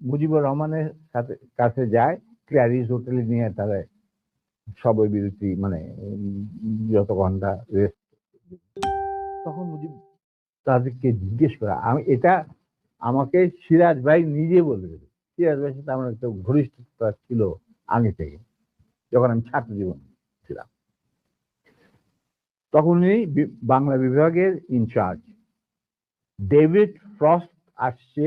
মুজিবুর রহমানের সাথে, কাছে যায় ক্ল্যারিস হোটেলে নিয়ে তারা সবই বিরতি মানে যত ঘণ্টা রেস্ট তখন মুজিব তাদেরকে জিজ্ঞেস করা, আমি এটা আমাকে সিরাজ ভাই নিজে বলেছে। সিরাজ ভাইয়ের সাথে আমার একটা ঘনিষ্ঠতা ছিল আগে থেকে। যখন আমি ছাত্র জীবনে ছিলাম। তখন উনি বাংলা বিভাগের ইনচার্জ। ডেভিড ফ্রস্ট আসছে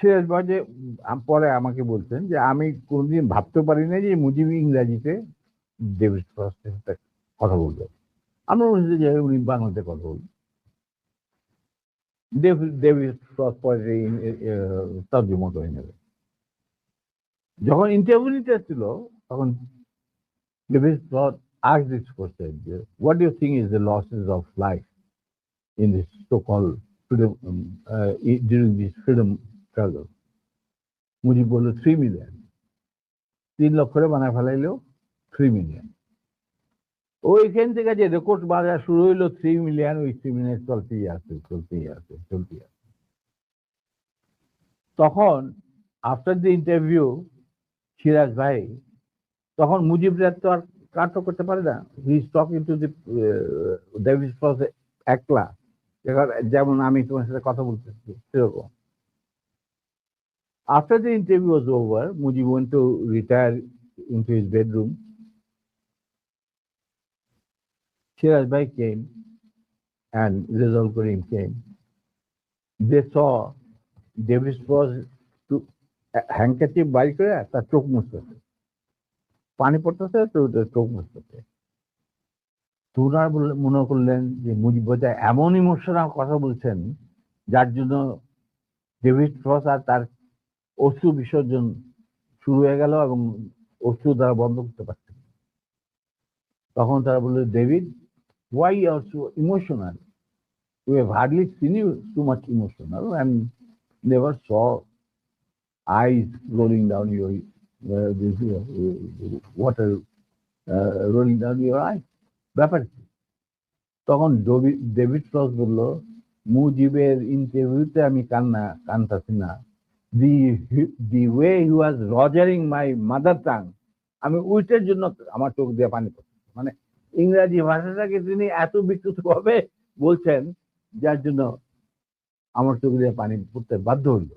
সিরাজ ভাই যে পরে আমাকে বলছেন যে, "আমি কোনদিন ভাবতে পারি নাই যে মুজিব ইংরাজিতে ডেভিড কথা বলবে।" আমরা বলেছি যে উনি বাংলাতে কথা বলবেন। ডেভিড ফ্রস্ট পরে তর্জমা করে নেবে। যখন ইন্টারভিউ নিতে তখন David Frost asked this question "What do you think is the losses of life in this struggle?" Mujib বলল, "3 মিলিয়ন।" ৩ লক্ষরে বানায় ফেলাইলো 3 মিলিয়ন। ওইখান থেকে যে রেকর্ড বাজা শুরু হইল 3 মিলিয়ন ওই 3 মিলিয়ন চলতেই আছে, চলতেই আছে, চলতেই আছে। তখন আফটার দ্য ইন্টারভিউ সিরাজ ভাই তখন মুজিবরা তো আর কাটও করতে পারে না। He is talking to the Frost একলা। যেমন আমি তোমার সাথে কথা বলতেছি সেরকম। After the interview was over, Mujib went to retire into his bedroom. Shiraz Bhai came and Rizal Karim came. They saw David Frost to handkerchief বাইর করে তার চোখ মুছতেছে। পানি পড়তেছে তো চোখ মুছতেছে। তো উনারা বললেন মনে করলেন যে মুজিব বোধহয় এমন ইমোশনাল কথা বলছেন যার জন্য ডেভিড ফ্রস্ট আর তার অশ্রু বিসর্জন শুরু হয়ে গেল এবং অশ্রু তারা বন্ধ করতে পারত তখন তারা বলল David why are so emotional you have hardly seen too much emotional and never saw eyes rolling down your water rolling down your eye ব্যাপার কি? তখন ডেভিড ক্রস বলল, মুজিবের ইন্টারভিউতে আমি কান্না কান্দাছি না। The the way he was rogering my mother tongue আমি উইটের জন্য আমার চোখ দিয়ে পানি পড়ছে। মানে ইংরেজি ভাষাটাকে তিনি এত বিকৃতভাবে বলছেন, যার জন্য আমার চোখ দিয়ে পানি পড়তে বাধ্য হইল।